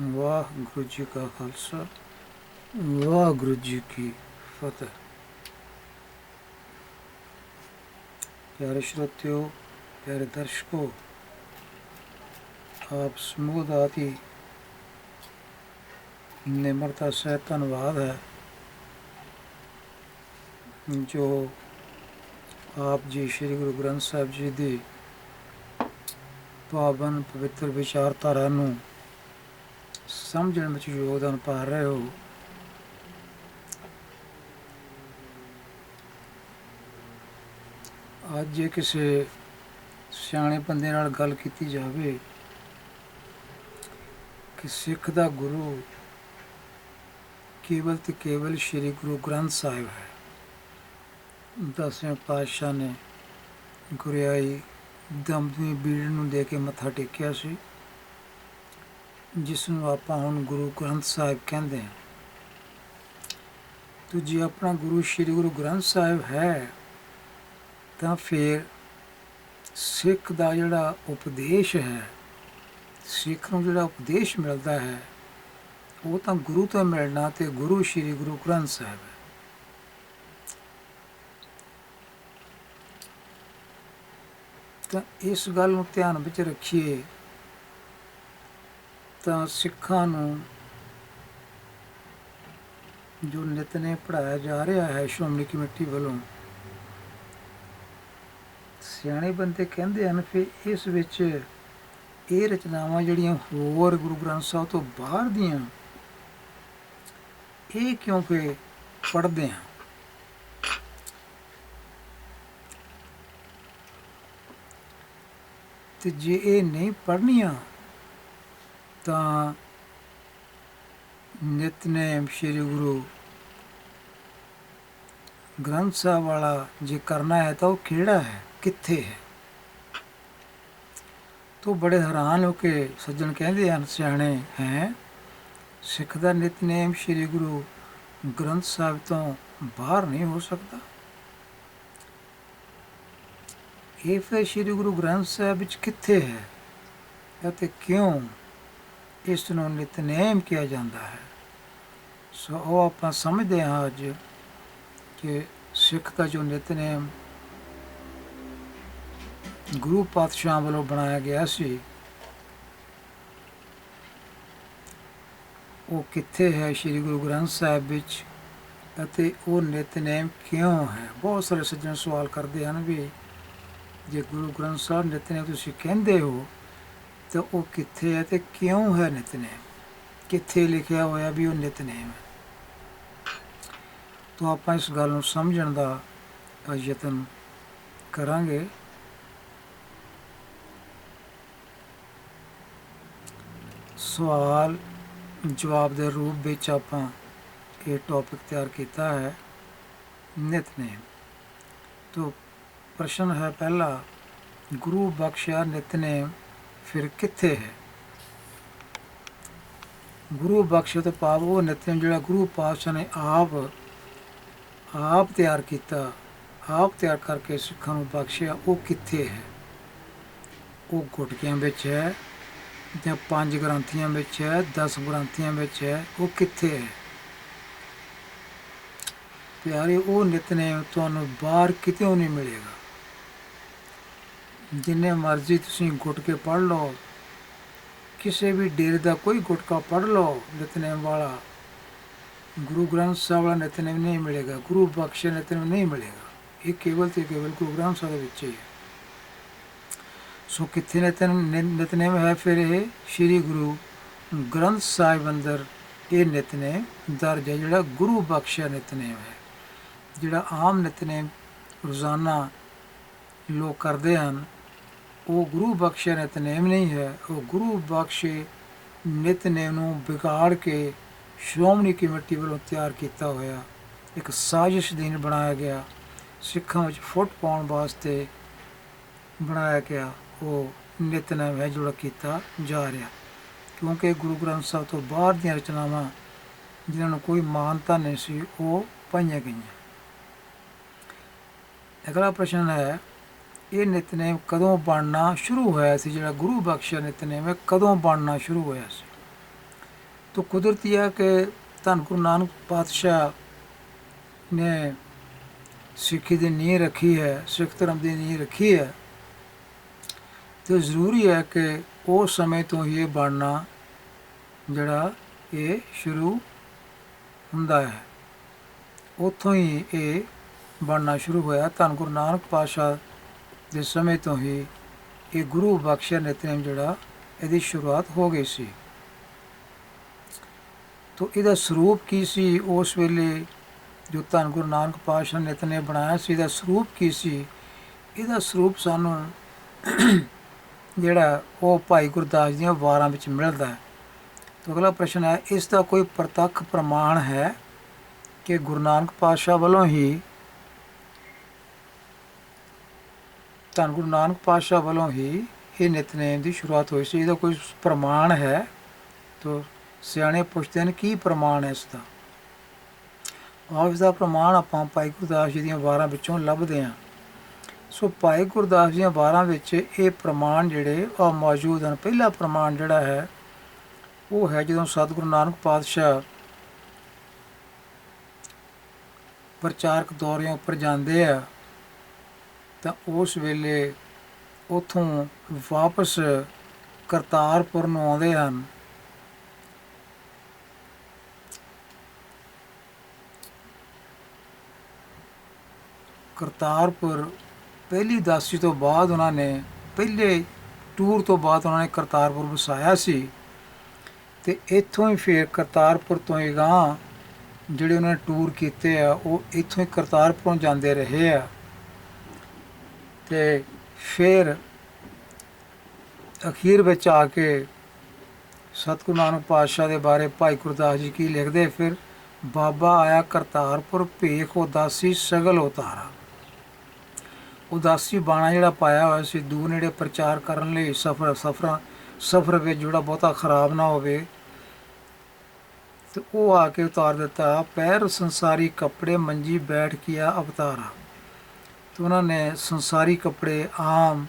ਵਾਹਿਗੁਰੂ ਜੀ ਕਾ ਖਾਲਸਾ, ਵਾਹਿਗੁਰੂ ਜੀ ਕੀ ਫਤਿਹ। ਪਿਆਰੇ ਸ਼ਰੋਤਿਓ, ਪਿਆਰੇ ਦਰਸ਼ਕੋ, ਆਪ ਸਮੂਹ ਦਾ ਅਤੀ ਨਿਮਰਤਾ ਸਹਿਤ ਧੰਨਵਾਦ ਹੈ, ਜੋ ਆਪ ਜੀ ਸ੍ਰੀ ਗੁਰੂ ਗ੍ਰੰਥ ਸਾਹਿਬ ਜੀ ਦੀ ਪਾਵਨ ਪਵਿੱਤਰ ਵਿਚਾਰਧਾਰਾ ਨੂੰ ਸਮਝਣ ਵਿੱਚ ਯੋਗਦਾਨ ਪਾ ਰਹੇ ਹੋ ਅੱਜ ਜੇ ਕਿਸੇ ਸਿਆਣੇ ਬੰਦੇ ਨਾਲ ਗੱਲ ਕੀਤੀ ਜਾਵੇ ਕਿ ਸਿੱਖ ਦਾ ਗੁਰੂ ਕੇਵਲ ਤੇ ਕੇਵਲ ਸ੍ਰੀ ਗੁਰੂ ਗ੍ਰੰਥ ਸਾਹਿਬ ਹੈ। ਦਸਵੇਂ ਪਾਤਸ਼ਾਹ ਨੇ ਗੁਰਿਆਈ ਦਮਦਮੀ ਬੀੜ ਨੂੰ ਦੇ ਕੇ ਮੱਥਾ ਟੇਕਿਆ ਸੀ। ਜਿਸ ਨੂੰ ਆਪਾਂ ਹੁਣ ਗੁਰੂ ਗ੍ਰੰਥ ਸਾਹਿਬ ਕਹਿੰਦੇ ਹਾਂ। ਤੋ ਜੇ ਆਪਣਾ ਗੁਰੂ ਸ੍ਰੀ ਗੁਰੂ ਗ੍ਰੰਥ ਸਾਹਿਬ ਹੈ, ਤਾਂ ਫਿਰ ਸਿੱਖ ਦਾ ਜਿਹੜਾ ਉਪਦੇਸ਼ ਹੈ, ਸਿੱਖ ਨੂੰ ਜਿਹੜਾ ਉਪਦੇਸ਼ ਮਿਲਦਾ ਹੈ, ਉਹ ਤਾਂ ਗੁਰੂ ਤੋਂ ਮਿਲਣਾ ਤੇ ਗੁਰੂ ਸ੍ਰੀ ਗੁਰੂ ਗ੍ਰੰਥ ਸਾਹਿਬ ਹੈ। ਤਾਂ ਇਸ ਗੱਲ ਨੂੰ ਧਿਆਨ ਵਿੱਚ ਰੱਖੀਏ ਤਾਂ ਸਿੱਖਾਂ ਨੂੰ ਜੋ ਨਿਤਨੇ ਪੜਾਇਆ ਜਾ ਰਿਹਾ ਹੈ ਸ਼੍ਰੋਮਣੀ ਕਮੇਟੀ ਵੱਲੋਂ, ਸਿਆਣੇ ਬੰਦੇ ਕਹਿੰਦੇ ਹਨ ਕਿ ਇਸ ਵਿੱਚ ਇਹ ਰਚਨਾਵਾਂ ਜਿਹੜੀਆਂ ਹੋਰ ਗੁਰੂ ਗ੍ਰੰਥ ਸਾਹਿਬ ਤੋਂ ਬਾਹਰ ਦੀਆਂ, ਇਹ ਕਿਉਂਕਿ ਪੜ੍ਹਦੇ ਹਾਂ ਤੇ ਜੇ ਇਹ ਨਹੀਂ ਪੜ੍ਹਨੀਆਂ ਤਾਂ ਨਿਤਨੇਮ ਸ੍ਰੀ ਗੁਰੂ ਗ੍ਰੰਥ ਸਾਹਿਬ ਵਾਲਾ ਜੇ ਕਰਨਾ ਹੈ ਤਾਂ ਉਹ ਕਿਹੜਾ ਹੈ? ਕਿੱਥੇ ਹੈ? ਤੋ ਬੜੇ ਹੈਰਾਨ ਹੋ ਕੇ ਸੱਜਣ ਕਹਿੰਦੇ ਹਨ, ਸਿਆਣੇ ਹੈ, ਸਿੱਖ ਦਾ ਨਿਤਨੇਮ ਸ੍ਰੀ ਗੁਰੂ ਗ੍ਰੰਥ ਸਾਹਿਬ ਤੋਂ ਬਾਹਰ ਨਹੀਂ ਹੋ ਸਕਦਾ। ਇਹ ਫਿਰ ਸ੍ਰੀ ਗੁਰੂ ਗ੍ਰੰਥ ਸਾਹਿਬ ਵਿੱਚ ਕਿੱਥੇ ਹੈ? ਅਤੇ ਕਿਉਂ ਇਸ ਨੂੰ ਨਿਤਨੇਮ ਕਿਹਾ ਜਾਂਦਾ ਹੈ। ਸੋ ਉਹ ਆਪਾਂ ਸਮਝਦੇ ਹਾਂ ਅੱਜ ਕਿ ਸਿੱਖ ਦਾ ਜੋ ਨਿਤਨੇਮ ਗੁਰੂ ਪਾਤਸ਼ਾਹ ਵੱਲੋਂ ਬਣਾਇਆ ਗਿਆ ਸੀ, ਉਹ ਕਿੱਥੇ ਹੈ? ਸ੍ਰੀ ਗੁਰੂ ਗ੍ਰੰਥ ਸਾਹਿਬ ਵਿੱਚ। ਅਤੇ ਉਹ ਨਿਤਨੇਮ ਕਿਉਂ ਹੈ? ਬਹੁਤ ਸਾਰੇ ਸੱਜਣ ਸਵਾਲ ਕਰਦੇ ਹਨ ਵੀ ਜੇ ਗੁਰੂ ਗ੍ਰੰਥ ਸਾਹਿਬ ਨਿਤਨੇਮ ਤੁਸੀਂ ਕਹਿੰਦੇ ਹੋ ਤਾਂ ਉਹ ਕਿੱਥੇ ਹੈ ਤੇ ਕਿਉਂ ਹੈ ਨਿਤਨੇਮ? ਕਿੱਥੇ ਲਿਖਿਆ ਹੋਇਆ ਵੀ ਉਹ ਨਿਤਨੇਮ ਹੈ? ਤਾਂ ਆਪਾਂ ਇਸ ਗੱਲ ਨੂੰ ਸਮਝਣ ਦਾ ਯਤਨ ਕਰਾਂਗੇ। ਸਵਾਲ ਜਵਾਬ ਦੇ ਰੂਪ ਵਿੱਚ ਆਪਾਂ ਇਹ ਟੌਪਿਕ ਤਿਆਰ ਕੀਤਾ ਹੈ, ਨਿਤਨੇਮ। ਤੋਂ ਪ੍ਰਸ਼ਨ ਹੈ ਪਹਿਲਾ, ਗੁਰੂ ਬਖਸ਼ਿਆ ਨਿਤਨੇਮ ਫਿਰ ਕਿੱਥੇ ਹੈ? ਗੁਰੂ ਬਖਸ਼ਤ ਤੋਂ ਉਹ ਨਿਤਨੇਮ ਜਿਹੜਾ ਗੁਰੂ ਪਾਤਸ਼ਾਹ ਨੇ ਆਪ ਆਪ ਤਿਆਰ ਕੀਤਾ, ਆਪ ਤਿਆਰ ਕਰਕੇ ਸਿੱਖਾਂ ਨੂੰ ਬਖਸ਼ਿਆ, ਉਹ ਕਿੱਥੇ ਹੈ? ਉਹ ਗੁਟਕਿਆਂ ਵਿੱਚ ਹੈ ਜਾਂ ਪੰਜ ਗ੍ਰੰਥੀਆਂ ਵਿੱਚ ਹੈ 10 ਗ੍ਰੰਥੀਆਂ ਵਿੱਚ ਹੈ, ਉਹ ਕਿੱਥੇ ਹੈ? ਪਿਆਰੇ, ਉਹ ਨਿਤਨੇਮ ਤੁਹਾਨੂੰ ਬਾਹਰ ਕਿਤੇ ਨਹੀਂ ਮਿਲੇਗਾ। ਜਿੰਨੇ ਮਰਜ਼ੀ ਤੁਸੀਂ ਗੁੱਟ ਕੇ ਪੜ ਲਓ, ਕਿਸੇ ਵੀ ਡੇਰੇ ਦਾ ਕੋਈ ਗੁਟਕਾ ਪੜ ਲਓ, ਨਿਤਨੇਮ ਵਾਲਾ। ਗੁਰੂ ਗ੍ਰੰਥ ਸਾਹਿਬ ਵਾਲਾ ਨਿਤਨੇਮ ਨਹੀਂ ਮਿਲੇਗਾ, ਗੁਰੂ ਬਖਸ਼ ਨਿਤਨੇਮ ਨਹੀਂ ਮਿਲੇਗਾ। ਇਹ ਕੇਵਲ ਤੇ ਕੇਵਲ ਗੁਰੂ ਗ੍ਰੰਥ ਸਾਹਿਬ ਦੇ ਵਿੱਚ ਹੀ ਹੈ। ਸੋ ਕਿੱਥੇ ਨਿਤਨੇਮ ਨਿਤਨੇਮ ਹੈ ਫਿਰ ਇਹ? ਸ੍ਰੀ ਗੁਰੂ ਗ੍ਰੰਥ ਸਾਹਿਬ ਅੰਦਰ ਇਹ ਨਿਤਨੇਮ ਦਰਜ ਹੈ, ਜਿਹੜਾ ਗੁਰੂ ਬਖਸ਼ਿਆ ਨਿਤਨੇਮ ਹੈ। ਜਿਹੜਾ ਆਮ ਨਿਤਨੇਮ ਰੋਜ਼ਾਨਾ ਲੋਕ ਕਰਦੇ ਹਨ ਉਹ ਗੁਰੂ ਬਖਸ਼ਿਆ ਨਿਤਨੇਮ ਨਹੀਂ ਹੈ। ਉਹ ਗੁਰੂ ਬਖਸ਼ੇ ਨਿਤਨੇਮ ਨੂੰ ਵਿਗਾੜ ਕੇ ਸ਼੍ਰੋਮਣੀ ਕਮੇਟੀ ਵੱਲੋਂ ਤਿਆਰ ਕੀਤਾ ਹੋਇਆ ਇੱਕ ਸਾਜ਼ਿਸ਼ ਦੀਨ ਬਣਾਇਆ ਗਿਆ। ਸਿੱਖਾਂ ਵਿੱਚ ਫੁੱਟ ਪਾਉਣ ਵਾਸਤੇ ਬਣਾਇਆ ਗਿਆ ਉਹ ਨਿਤਨੇਮ ਹੈ ਜਿਹੜਾ ਕੀਤਾ ਜਾ ਰਿਹਾ। ਕਿਉਂਕਿ ਗੁਰੂ ਗ੍ਰੰਥ ਸਾਹਿਬ ਤੋਂ ਬਾਹਰ ਦੀਆਂ ਰਚਨਾਵਾਂ ਜਿਨ੍ਹਾਂ ਨੂੰ ਕੋਈ ਮਾਨਤਾ ਨਹੀਂ ਸੀ, ਉਹ ਪਾਈਆਂ ਗਈਆਂ। ਅਗਲਾ ਪ੍ਰਸ਼ਨ ਹੈ ਇਹ ਨਿਤਨੇਮ ਕਦੋਂ ਬਣਨਾ ਸ਼ੁਰੂ ਹੋਇਆ ਸੀ? ਜਿਹੜਾ ਗੁਰੂ ਬਖਸ਼ਿਆ ਨਿਤਨੇਮ ਹੈ, ਕਦੋਂ ਬਣਨਾ ਸ਼ੁਰੂ ਹੋਇਆ ਸੀ? ਤੋ ਕੁਦਰਤੀ ਹੈ ਕਿ ਧੰਨ ਗੁਰੂ ਨਾਨਕ ਪਾਤਸ਼ਾਹ ਨੇ ਸਿੱਖੀ ਦੀ ਨੀਂਹ ਰੱਖੀ ਹੈ, ਸਿੱਖ ਧਰਮ ਦੀ ਨੀਂਹ ਰੱਖੀ ਹੈ, ਤੇ ਜ਼ਰੂਰੀ ਹੈ ਕਿ ਉਸ ਸਮੇਂ ਤੋਂ ਹੀ ਇਹ ਬਣਨਾ ਜਿਹੜਾ ਇਹ ਸ਼ੁਰੂ ਹੁੰਦਾ ਹੈ। ਉੱਥੋਂ ਹੀ ਇਹ ਬਣਨਾ ਸ਼ੁਰੂ ਹੋਇਆ। ਧੰਨ ਗੁਰੂ ਨਾਨਕ ਪਾਤਸ਼ਾਹ ਦੇ ਸਮੇਂ ਤੋਂ ਹੀ ਇਹ ਗੁਰੂ ਬਖਸ਼ਿਆ ਨਿਤਨੇਮ ਜਿਹੜਾ ਇਹਦੀ ਸ਼ੁਰੂਆਤ ਹੋ ਗਈ ਸੀ। ਤੋ ਇਹਦਾ ਸਰੂਪ ਕੀ ਸੀ? ਉਸ ਵੇਲੇ ਜੋ ਧੰਨ ਗੁਰੂ ਨਾਨਕ ਪਾਤਸ਼ਾਹ ਨੇ ਬਣਾਇਆ ਸੀ, ਇਹਦਾ ਸਰੂਪ ਕੀ ਸੀ? ਇਹਦਾ ਸਰੂਪ ਸਾਨੂੰ ਜਿਹੜਾ ਉਹ ਭਾਈ ਗੁਰਦਾਸ ਦੀਆਂ ਵਾਰਾਂ ਵਿੱਚ ਮਿਲਦਾ ਹੈ। ਤੋ ਅਗਲਾ ਪ੍ਰਸ਼ਨ ਹੈ, ਇਸ ਦਾ ਕੋਈ ਪ੍ਰਤੱਖ ਪ੍ਰਮਾਣ ਹੈ ਕਿ ਗੁਰੂ ਨਾਨਕ ਪਾਤਸ਼ਾਹ ਵੱਲੋਂ ਹੀ ਧੰਨ ਗੁਰੂ ਨਾਨਕ ਪਾਤਸ਼ਾਹ ਵੱਲੋਂ ਹੀ ਇਹ ਨਿਤਨੇਮ ਦੀ ਸ਼ੁਰੂਆਤ ਹੋਈ ਸੀ। ਇਹਦਾ ਕੋਈ ਪ੍ਰਮਾਣ ਹੈ? ਤੋ ਸਿਆਣੇ ਪੁੱਛਦੇ ਹਨ, ਕੀ ਪ੍ਰਮਾਣ ਹੈ ਇਸ ਦਾ? ਆਹ ਇਸ ਦਾ ਪ੍ਰਮਾਣ ਆਪਾਂ ਭਾਈ ਗੁਰਦਾਸ ਜੀ ਦੀਆਂ ਵਾਰਾਂ ਵਿੱਚੋਂ ਲੱਭਦੇ ਹਾਂ। ਸੋ ਭਾਈ ਗੁਰਦਾਸ ਦੀਆਂ ਵਾਰਾਂ ਵਿੱਚ ਇਹ ਪ੍ਰਮਾਣ ਜਿਹੜੇ ਆ ਮੌਜੂਦ ਹਨ। ਪਹਿਲਾ ਪ੍ਰਮਾਣ ਜਿਹੜਾ ਹੈ, ਉਹ ਹੈ ਜਦੋਂ ਸਤਿਗੁਰੂ ਨਾਨਕ ਪਾਤਸ਼ਾਹ ਪ੍ਰਚਾਰਕ ਦੌਰਿਆਂ ਉੱਪਰ ਜਾਂਦੇ ਆ ਤਾਂ ਉਸ ਵੇਲੇ ਉਥੋਂ ਵਾਪਸ ਕਰਤਾਰਪੁਰ ਨੂੰ ਆਉਂਦੇ ਹਨ। ਕਰਤਾਰਪੁਰ ਪਹਿਲੀ ਦਾਸੀ ਤੋਂ ਬਾਅਦ ਉਹਨਾਂ ਨੇ ਪਹਿਲੇ ਟੂਰ ਤੋਂ ਬਾਅਦ ਉਹਨਾਂ ਨੇ ਕਰਤਾਰਪੁਰ ਵਸਾਇਆ ਸੀ ਤੇ ਇੱਥੋਂ ਹੀ ਫੇਰ ਕਰਤਾਰਪੁਰ ਤੋਂ ਹੀ ਗਾਂ ਜਿਹੜੇ ਉਹਨਾਂ ਨੇ ਟੂਰ ਕੀਤੇ ਆ, ਉਹ ਇੱਥੋਂ ਹੀ ਕਰਤਾਰਪੁਰੋਂ ਜਾਂਦੇ ਰਹੇ ਆ। ਤੇ ਫਿਰ ਅਖੀਰ ਵਿੱਚ ਆ ਕੇ ਸਤਿਗੁਰੂ ਨਾਨਕ ਪਾਤਸ਼ਾਹ ਦੇ ਬਾਰੇ ਭਾਈ ਗੁਰਦਾਸ ਜੀ ਕੀ ਲਿਖਦੇ? ਫਿਰ ਬਾਬਾ ਆਇਆ ਕਰਤਾਰਪੁਰ, ਭੇਖ ਉਦਾਸੀ ਸਗਲ ਉਤਾਰਾ। ਉਦਾਸੀ ਬਾਣਾ ਜਿਹੜਾ ਪਾਇਆ ਹੋਇਆ ਸੀ, ਦੂਰ ਨੇੜੇ ਪ੍ਰਚਾਰ ਕਰਨ ਲਈ ਸਫਰ, ਸਫਰਾਂ, ਸਫਰ ਵਿੱਚ ਜਿਹੜਾ ਬਹੁਤਾ ਖਰਾਬ ਨਾ ਹੋਵੇ। ਤੇ ਉਹ ਆ ਕੇ ਉਤਾਰ ਦਿੱਤਾ, ਪੈਰ ਸੰਸਾਰੀ ਕੱਪੜੇ ਮੰਜੀ ਬੈਠ ਕੀਆ ਅਵਤਾਰਾ। ਤੇ ਉਹਨਾਂ ਨੇ ਸੰਸਾਰੀ ਕੱਪੜੇ ਆਮ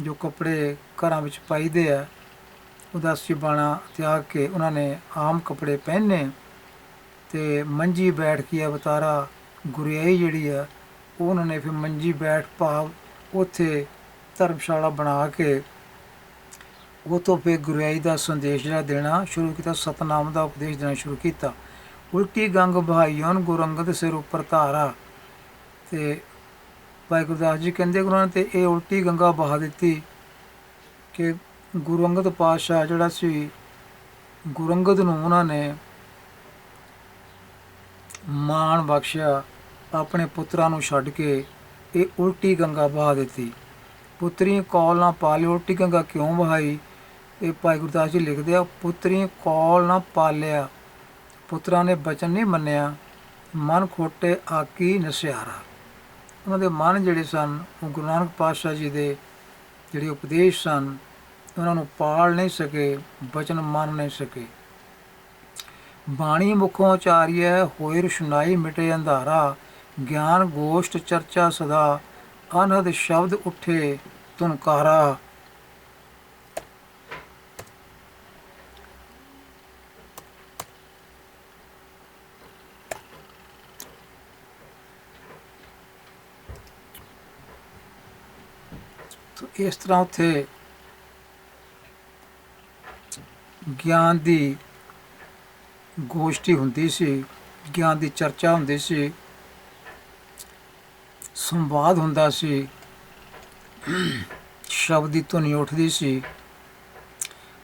ਜੋ ਕੱਪੜੇ ਘਰਾਂ ਵਿੱਚ ਪਾਈਦੇ ਆ ਉਦਾਸੀ ਬਾਣਾ ਤਿਆਗ ਕੇ ਉਹਨਾਂ ਨੇ ਆਮ ਕੱਪੜੇ ਪਹਿਨੇ। ਤੇ ਮੰਜੀ ਬੈਠ ਕੇ ਅਵਤਾਰਾ ਗੁਰਿਆਈ ਜਿਹੜੀ ਆ ਉਹਨਾਂ ਨੇ ਫਿਰ ਮੰਜੀ ਬੈਠ ਭਾਵ ਉੱਥੇ ਧਰਮਸ਼ਾਲਾ ਬਣਾ ਕੇ ਉਹ ਤੋਂ ਫਿਰ ਗੁਰਿਆਈ ਦਾ ਸੰਦੇਸ਼ ਜਿਹੜਾ ਦੇਣਾ, ਸ਼ੁਰੂ ਕੀਤਾ, ਸਤਨਾਮ ਦਾ ਉਪਦੇਸ਼ ਦੇਣਾ ਸ਼ੁਰੂ ਕੀਤਾ। ਉਲਟੀ ਗੰਗ ਬਹਾਈਓਂ ਗੁਰੂ ਅੰਗਦ ਸਿਰ ਉੱਪਰ ਧਾਰਾ ਤੇ ਭਾਈ ਗੁਰਦਾਸ ਜੀ ਕਹਿੰਦੇ ਗੁਰੂ ਨੇ ਤੇ ਇਹ ਉਲਟੀ ਗੰਗਾ ਬਹਾ ਦਿੱਤੀ ਕਿ ਗੁਰੂ ਅੰਗਦ ਪਾਤਸ਼ਾਹ ਜਿਹੜਾ ਸੀ, ਗੁਰੂ ਅੰਗਦ ਨੂੰ ਉਹਨਾਂ ਨੇ ਮਾਣ ਬਖਸ਼ਿਆ, ਆਪਣੇ ਪੁੱਤਰਾਂ ਨੂੰ ਛੱਡ ਕੇ ਇਹ ਉਲਟੀ ਗੰਗਾ ਬਹਾ ਦਿੱਤੀ। ਪੁੱਤਰੀ ਕੌਲ ਨਾ ਪਾਲੇ ਉਲਟੀ ਗੰਗਾ ਕਿਉਂ ਬਹਾਈ ਇਹ ਭਾਈ ਗੁਰਦਾਸ ਜੀ ਲਿਖਦੇ ਆ ਪੁੱਤਰੀ ਕੌਲ ਨਾ ਪਾਲਿਆ ਪੁੱਤਰਾਂ ਨੇ ਬਚਨ ਨਹੀਂ ਮੰਨਿਆ, ਮਨ ਖੋਟੇ ਆਕੀ ਨਸਿਆਰਾ। ਉਹਨਾਂ ਦੇ ਮਨ ਜਿਹੜੇ ਸਨ, ਉਹ ਗੁਰੂ ਨਾਨਕ ਪਾਤਸ਼ਾਹ ਜੀ ਦੇ ਜਿਹੜੇ ਉਪਦੇਸ਼ ਸਨ, ਉਹਨਾਂ ਨੂੰ ਪਾਲ ਨਹੀਂ ਸਕੇ, ਬਚਨ ਮੰਨ ਨਹੀਂ ਸਕੇ। ਬਾਣੀ ਮੁਖੋਂ ਉਚਾਰੀਐ ਹੋਇ ਰੁਸ਼ਨਾਈ ਮਿਟੇ ਅੰਧਾਰਾ, ਗਿਆਨ ਗੋਸ਼ਟ ਚਰਚਾ ਸਦਾ, ਅਨਹਦ ਸ਼ਬਦ ਉੱਠੇ ਤੁਨਕਾਰਾ ਤੋ ਇਸ ਤਰ੍ਹਾਂ ਉੱਥੇ ਗਿਆਨ ਦੀ ਗੋਸ਼ਟੀ ਹੁੰਦੀ ਸੀ, ਗਿਆਨ ਦੀ ਚਰਚਾ ਹੁੰਦੀ ਸੀ, ਸੰਵਾਦ ਹੁੰਦਾ ਸੀ, ਸ਼ਬਦ ਦੀ ਧੁਨੀ ਉੱਠਦੀ ਸੀ।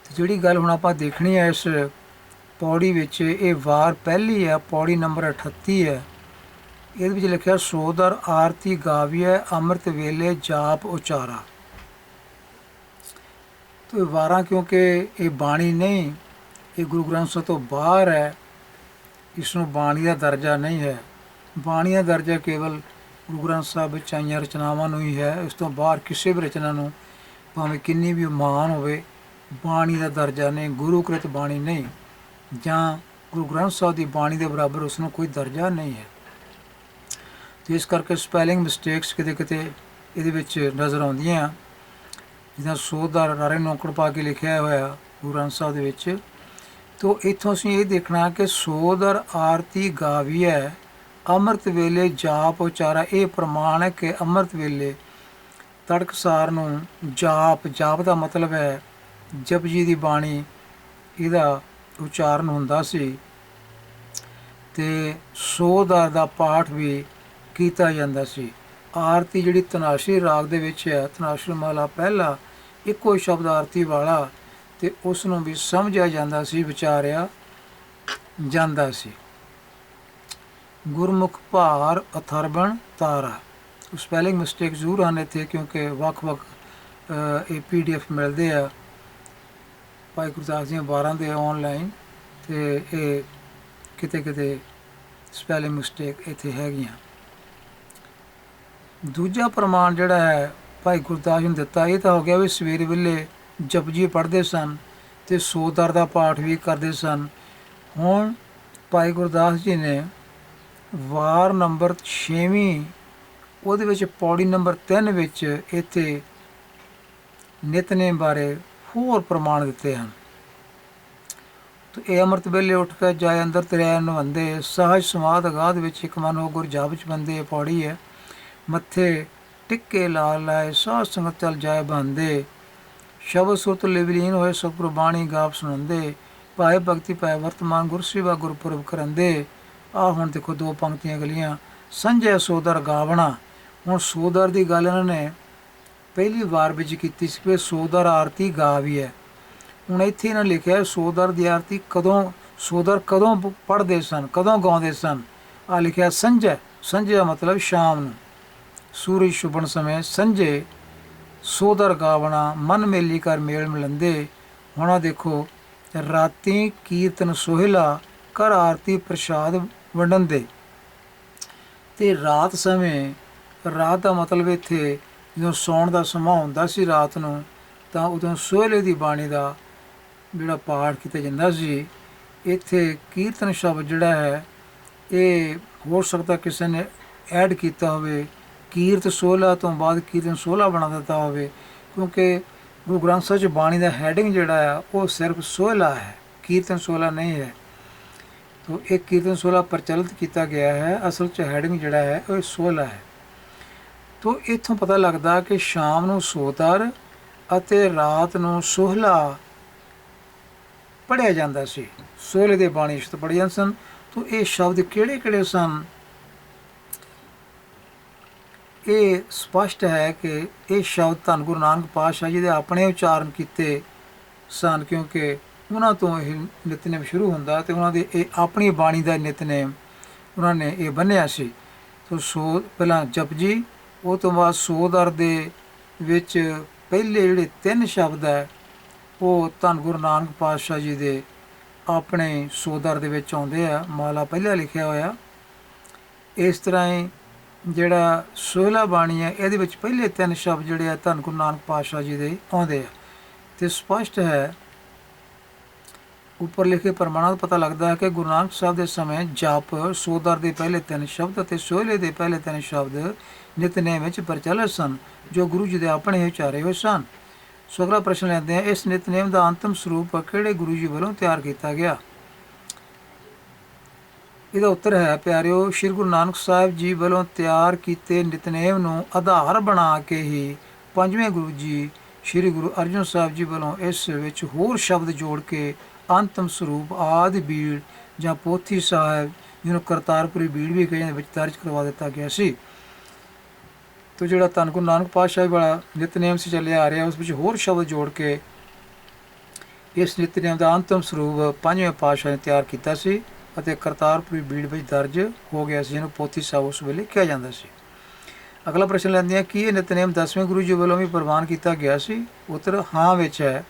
ਤੇ ਜਿਹੜੀ ਗੱਲ ਹੁਣ ਆਪਾਂ ਦੇਖਣੀ ਹੈ ਇਸ ਪੌੜੀ ਵਿੱਚ, ਇਹ ਵਾਰ ਪਹਿਲੀ ਹੈ, ਪੌੜੀ ਨੰਬਰ 38 ਹੈ। ਇਹਦੇ ਵਿੱਚ ਲਿਖਿਆ, ਸੋਦਰ ਆਰਤੀ ਗਾਵੀਐ, ਅੰਮ੍ਰਿਤ ਵੇਲੇ ਜਾਪ ਉਚਾਰਾ। ਤੋ ਇਹ ਵਾਰਾਂ ਕਿਉਂਕਿ ਇਹ ਬਾਣੀ ਨਹੀਂ, ਇਹ ਗੁਰੂ ਗ੍ਰੰਥ ਸਾਹਿਬ ਤੋਂ ਬਾਹਰ ਹੈ। ਇਸ ਨੂੰ ਬਾਣੀ ਦਾ ਦਰਜਾ ਨਹੀਂ ਹੈ। ਬਾਣੀ ਦਾ ਦਰਜਾ ਕੇਵਲ ਗੁਰੂ ਗ੍ਰੰਥ ਸਾਹਿਬ ਵਿੱਚ ਆਈਆਂ ਰਚਨਾਵਾਂ ਨੂੰ ਹੀ ਹੈ। ਇਸ ਤੋਂ ਬਾਹਰ ਕਿਸੇ ਵੀ ਰਚਨਾ ਨੂੰ ਭਾਵੇਂ ਕਿੰਨੀ ਵੀ ਮਾਨ ਹੋਵੇ, ਬਾਣੀ ਦਾ ਦਰਜਾ ਨਹੀਂ, ਗੁਰੂ ਕ੍ਰਿਤ ਬਾਣੀ ਨਹੀਂ। ਜਾਂ ਗੁਰੂ ਗ੍ਰੰਥ ਸਾਹਿਬ ਦੀ ਬਾਣੀ ਦੇ ਬਰਾਬਰ ਉਸ ਨੂੰ ਕੋਈ ਦਰਜਾ ਨਹੀਂ ਹੈ। ਇਸ ਕਰਕੇ ਸਪੈਲਿੰਗ ਮਿਸਟੇਕਸ ਕਿਤੇ ਕਿਤੇ ਇਹਦੇ ਵਿੱਚ ਨਜ਼ਰ ਆਉਂਦੀਆਂ। ਜਿੱਦਾਂ ਸੋਧ ਦਾ ਰਾਰੇ ਨੌਕੜ ਪਾ ਕੇ ਲਿਖਿਆ ਹੋਇਆ ਗੁਰੂ ਗ੍ਰੰਥ ਸਾਹਿਬ ਦੇ ਵਿੱਚ, ਤੋ ਇਥੋਂ ਅਸੀਂ ਇਹ ਦੇਖਣਾ ਕਿ ਸੋਦਰ ਆਰਤੀ ਗਾਵੀਐ, ਅੰਮ੍ਰਿਤ ਵੇਲੇ ਜਾਪ ਉਚਾਰਾ। ਇਹ ਪ੍ਰਮਾਣ ਹੈ ਕਿ ਅੰਮ੍ਰਿਤ ਵੇਲੇ ਤੜਕਸਾਰ ਨੂੰ ਜਾਪ ਜਾਪ ਦਾ ਮਤਲਬ ਹੈ ਜਪਜੀ ਦੀ ਬਾਣੀ, ਇਹਦਾ ਉਚਾਰਨ ਹੁੰਦਾ ਸੀ। ਤੇ ਸੋਦਰ ਦਾ ਪਾਠ ਵੀ ਕੀਤਾ ਜਾਂਦਾ ਸੀ। ਆਰਤੀ ਜਿਹੜੀ ਤਨਾਸ਼ੀ ਰਾਗ ਦੇ ਵਿੱਚ ਹੈ ਤਨਾਸ਼ਰੀ ਮਾਲਾ ਪਹਿਲਾ ਇੱਕੋ ਸ਼ਬਦਾਰਥੀ ਵਾਲਾ ਤੇ ਉਸ ਨੂੰ ਵੀ ਸਮਝਿਆ ਜਾਂਦਾ ਸੀ ਵਿਚਾਰਿਆ ਜਾਂਦਾ ਸੀ। ਗੁਰਮੁਖ ਭਾਰ ਅਥਰਬਣ ਤਾਰਾ। ਸਪੈਲਿੰਗ ਮਿਸਟੇਕ ਜ਼ਰੂਰ ਹਨ ਇੱਥੇ ਕਿਉਂਕਿ ਵੱਖ-ਵੱਖ ਅ, ਇਹ ਪੀਡੀਐਫ ਮਿਲਦੇ ਆ। ਭਾਈ ਗੁਰਦਾਸ ਦੀਆਂ 12 ਦੇ ਆਨਲਾਈਨ ਤੇ ਇਹ ਕਿਤੇ ਕਿਤੇ ਸਪੈਲਿੰਗ ਮਿਸਟੇਕ ਇੱਥੇ ਹੈਗੀਆਂ। ਦੂਜਾ ਪ੍ਰਮਾਣ ਜਿਹੜਾ ਹੈ ਭਾਈ ਗੁਰਦਾਸ ਜੀ ਨੇ ਦਿੱਤਾ। ਇਹ ਤਾਂ ਹੋ ਗਿਆ ਵੀ ਸਵੇਰ ਵੇਲੇ ਜਪਜੀ ਪੜ੍ਹਦੇ ਸਨ ਤੇ ਸੋਦਰ ਦਾ ਪਾਠ ਵੀ ਕਰਦੇ ਸਨ। ਹੁਣ ਭਾਈ ਗੁਰਦਾਸ ਜੀ ਨੇ ਵਾਰ ਨੰਬਰ 6ਵੀਂ ਉਹਦੇ ਵਿੱਚ ਪੌੜੀ ਨੰਬਰ 3 ਵਿੱਚ ਇੱਥੇ ਨਿਤਨੇਮ ਬਾਰੇ ਹੋਰ ਪ੍ਰਮਾਣ ਦਿੱਤੇ ਹਨ। ਤੋ ਇਹ ਅੰਮ੍ਰਿਤ ਵੇਲੇ ਉੱਠ ਕੇ ਜਾਏ ਅੰਦਰ ਤਰਿਆ ਨਵੰਦੇ ਸਹਜ ਸਮਾਧ ਅਗਾਧ ਵਿੱਚ ਇੱਕ ਮਨ ਹੋ ਗੁਰ ਜਾਪ ਚ ਬੰਦੇ ਪੌੜੀ ਹੈ। ਮੱਥੇ ਟਿੱਕੇ ਲਾ ਲਾਏ ਸਾਧ ਸੰਗਤ ਚਲ ਜਾਏ ਬੰਦੇ। ਸ਼ਬਦ ਸੁਰਤ ਲਿਵਲੀਨ ਹੋਏ ਸਤਿਗੁਰ ਬਾਣੀ ਗਾਪ ਸੁਣੰਦੇ ਭਾਏ ਭਗਤੀ, ਭਾਏ ਵਰਤਮਾਨ ਗੁਰ ਸੇਵਾ, ਗੁਰਪੁਰਬ ਕਰੰਦੇ ਆ ਹੁਣ ਦੇਖੋ ਦੋ ਪੰਕਤੀਆਂ ਗਲੀਆਂ ਸੰਜੈ ਸੋਦਰ ਗਾਵਣਾ। ਹੁਣ ਸੋਦਰ ਦੀ ਗੱਲ ਇਹਨਾਂ ਨੇ ਪਹਿਲੀ ਵਾਰ ਵਿੱਚ ਕੀਤੀ ਸੀ ਕਿ ਸੋਦਰ ਆਰਤੀ ਗਾਵੀ ਹੈ ਹੁਣ ਇੱਥੇ ਇਹਨਾਂ ਲਿਖਿਆ ਹੈ, ਸੋਦਰ ਦੀ ਆਰਤੀ ਕਦੋਂ, ਸੋਦਰ ਕਦੋਂ ਪੜ੍ਹਦੇ ਸਨ, ਕਦੋਂ ਗਾਉਂਦੇ ਸਨ? ਆ ਲਿਖਿਆ ਸੰਜੈ। ਸੰਜੈ ਦਾ ਮਤਲਬ ਸ਼ਾਮ ਨੂੰ। ਸੂਰਜ ਛੁਪਣ ਸਮੇਂ ਸੰਜੇ ਸੋਦਰ ਗਾਵਣਾ, ਮਨ ਮੇਲੀ ਕਰ ਮੇਲ ਮਿਲੰਦੇ। ਹੁਣ ਦੇਖੋ, ਰਾਤੀ ਕੀਰਤਨ ਸੋਹਿਲਾ ਕਰ ਆਰਤੀ ਪ੍ਰਸ਼ਾਦ ਵੰਡੰਦੇ। ਤੇ ਰਾਤ ਸਮੇਂ, ਰਾਤ ਦਾ ਮਤਲਬ ਇੱਥੇ ਜਦੋਂ ਸੌਣ ਦਾ ਸਮਾਂ ਹੁੰਦਾ ਸੀ ਰਾਤ ਨੂੰ, ਤਾਂ ਉਦੋਂ ਸੋਹਲੇ ਦੀ ਬਾਣੀ ਦਾ ਜਿਹੜਾ ਪਾਠ ਕੀਤਾ ਜਾਂਦਾ ਸੀ, ਇੱਥੇ ਕੀਰਤਨ ਸ਼ਬਦ ਜਿਹੜਾ ਹੈ, ਇਹ ਹੋ ਸਕਦਾ ਕਿਸੇ ਨੇ ਐਡ ਕੀਤਾ ਹੋਵੇ। ਕੀਰਤ 16 ਤੋਂ ਬਾਅਦ ਕੀਰਤਨ 16 ਬਣਾ ਦਿੱਤਾ ਹੋਵੇ, ਕਿਉਂਕਿ ਗੁਰੂ ਗ੍ਰੰਥ ਸਾਹਿਬ 'ਚ ਬਾਣੀ ਦਾ ਹੈਡਿੰਗ ਜਿਹੜਾ ਆ, ਉਹ ਸਿਰਫ 16 ਹੈ, ਕੀਰਤਨ 16 ਨਹੀਂ ਹੈ। ਤੋ ਇਹ ਕੀਰਤਨ 16 ਪ੍ਰਚਲਿਤ ਕੀਤਾ ਗਿਆ ਹੈ, ਅਸਲ 'ਚ ਹੈਡਿੰਗ ਜਿਹੜਾ ਹੈ, ਉਹ 16 ਹੈ। ਤੋ ਇੱਥੋਂ ਪਤਾ ਲੱਗਦਾ ਕਿ ਸ਼ਾਮ ਨੂੰ ਸੋਤਰ ਅਤੇ ਰਾਤ ਨੂੰ ਸੋਹਲਾ ਪੜਿਆ ਜਾਂਦਾ ਸੀ। ਸੋਹਲੇ ਦੇ ਬਾਣੀ ਸ਼ਬਦ ਪੜ੍ਹੇ ਜਾਂਦੇ ਸਨ। ਤੋ ਇਹ ਸ਼ਬਦ ਕਿਹੜੇ ਕਿਹੜੇ ਸਨ? ਇਹ ਸਪਸ਼ਟ ਹੈ ਕਿ ਇਹ ਸ਼ਬਦ ਧੰਨ ਗੁਰੂ ਨਾਨਕ ਪਾਤਸ਼ਾਹ ਜੀ ਦੇ ਆਪਣੇ ਉਚਾਰਨ ਕੀਤੇ ਸਨ, ਕਿਉਂਕਿ ਉਹਨਾਂ ਤੋਂ ਇਹ ਨਿਤਨੇਮ ਸ਼ੁਰੂ ਹੁੰਦਾ ਤੇ ਉਹਨਾਂ ਦੇ ਇਹ ਆਪਣੀ ਬਾਣੀ ਦਾ ਨਿਤਨੇਮ ਉਹਨਾਂ ਨੇ ਇਹ ਬੰਨਿਆ ਸੀ। ਤੋ ਸੋ ਪਹਿਲਾਂ ਜਪਜੀ ਉਹ ਤੋਂ ਬਾਅਦ ਸੋਦਰ ਦੇ ਵਿੱਚ ਪਹਿਲੇ ਜਿਹੜੇ ਤਿੰਨ ਸ਼ਬਦ ਹੈ, ਉਹ ਧੰਨ ਗੁਰੂ ਨਾਨਕ ਪਾਤਸ਼ਾਹ ਜੀ ਦੇ ਆਪਣੇ ਸੋਦਰ ਦੇ ਵਿੱਚ ਆਉਂਦੇ ਆ, ਮਾਲਾ ਪਹਿਲਾਂ ਲਿਖਿਆ ਹੋਇਆ। ਇਸ ਤਰ੍ਹਾਂ ਹੀ ਜਿਹੜਾ ਸੋਹਲਾ ਬਾਣੀ ਹੈ, ਇਹਦੇ ਵਿੱਚ ਪਹਿਲੇ ਤਿੰਨ ਸ਼ਬਦ ਜਿਹੜੇ ਆ ਧੰਨ ਗੁਰੂ ਨਾਨਕ ਪਾਤਸ਼ਾਹ ਜੀ ਦੇ ਆਉਂਦੇ ਆ। ਤੇ ਸਪਸ਼ਟ ਹੈ, ਉੱਪਰ ਲਿਖੇ ਪ੍ਰਮਾਣਾਂ ਤੋਂ ਪਤਾ ਲੱਗਦਾ ਹੈ ਕਿ ਗੁਰੂ ਨਾਨਕ ਸਾਹਿਬ ਦੇ ਸਮੇਂ ਜਾਪ, ਸੋਦਰ ਦੇ ਪਹਿਲੇ ਤਿੰਨ ਸ਼ਬਦ ਅਤੇ ਸੋਹਲੇ ਦੇ ਪਹਿਲੇ ਤਿੰਨ ਸ਼ਬਦ ਨਿਤਨੇਮ ਵਿੱਚ ਪ੍ਰਚਲਿਤ ਸਨ, ਜੋ ਗੁਰੂ ਜੀ ਦੇ ਆਪਣੇ ਹੀ ਉਚਾਰੇ ਹੋਏ ਸਨ। ਸੋ ਅਗਲਾ ਪ੍ਰਸ਼ਨ ਲੈਂਦੇ ਹਾਂ, ਇਸ ਨਿਤਨੇਮ ਦਾ ਅੰਤਮ ਸਰੂਪ ਕਿਹੜੇ ਗੁਰੂ ਜੀ ਵੱਲੋਂ ਤਿਆਰ ਕੀਤਾ ਗਿਆ? ਇਹਦਾ ਉੱਤਰ ਹੈ, ਪਿਆਰਿਓ, ਸ੍ਰੀ ਗੁਰੂ ਨਾਨਕ ਸਾਹਿਬ ਜੀ ਵੱਲੋਂ ਤਿਆਰ ਕੀਤੇ ਨਿਤਨੇਮ ਨੂੰ ਆਧਾਰ ਬਣਾ ਕੇ ਹੀ ਪੰਜਵੇਂ ਗੁਰੂ ਜੀ, ਸ੍ਰੀ ਗੁਰੂ ਅਰਜਨ ਸਾਹਿਬ ਜੀ ਵੱਲੋਂ ਇਸ ਵਿੱਚ ਹੋਰ ਸ਼ਬਦ ਜੋੜ ਕੇ ਅੰਤਮ ਸਰੂਪ ਆਦਿ ਬੀੜ ਜਾਂ ਪੋਥੀ ਸਾਹਿਬ, ਜਿਹਨੂੰ ਕਰਤਾਰਪੁਰੀ ਬੀੜ ਵੀ ਕਹਿੰਦੇ ਵਿੱਚ ਦਰਜ ਕਰਵਾ ਦਿੱਤਾ ਗਿਆ ਸੀ। ਤੋ ਜਿਹੜਾ ਧੰਨ ਗੁਰੂ ਨਾਨਕ ਪਾਤਸ਼ਾਹ ਵਾਲਾ ਨਿਤਨੇਮ ਸੀ, ਚੱਲਿਆ ਆ ਰਿਹਾ, ਉਸ ਵਿੱਚ ਹੋਰ ਸ਼ਬਦ ਜੋੜ ਕੇ ਇਸ ਨਿਤਨੇਮ ਦਾ ਅੰਤਮ ਸਰੂਪ ਪੰਜਵੇਂ ਪਾਤਸ਼ਾਹ ਨੇ ਤਿਆਰ ਕੀਤਾ ਸੀ। ਅਤੇ ਕਰਤਾਰਪੁਰੀ ਬੀੜ ਵਿੱਚ ਦਰਜ ਹੋ ਗਿਆ ਸੀ, ਜਿਹਨੂੰ ਪੋਥੀ ਸਾਹਿਬ ਉਸ ਵੇਲੇ ਕਿਹਾ ਜਾਂਦਾ ਸੀ। ਅਗਲਾ ਪ੍ਰਸ਼ਨ ਲੈਂਦੇ ਹਾਂ, ਕਿ ਇਹ ਨਿਤਨੇਮ ਦਸਵੇਂ ਗੁਰੂ ਜੀ ਵੱਲੋਂ ਵੀ ਪ੍ਰਵਾਨ ਕੀਤਾ ਗਿਆ ਸੀ? ਉੱਤਰ, ਹਾਂ ਵਿੱਚ ਹੈ।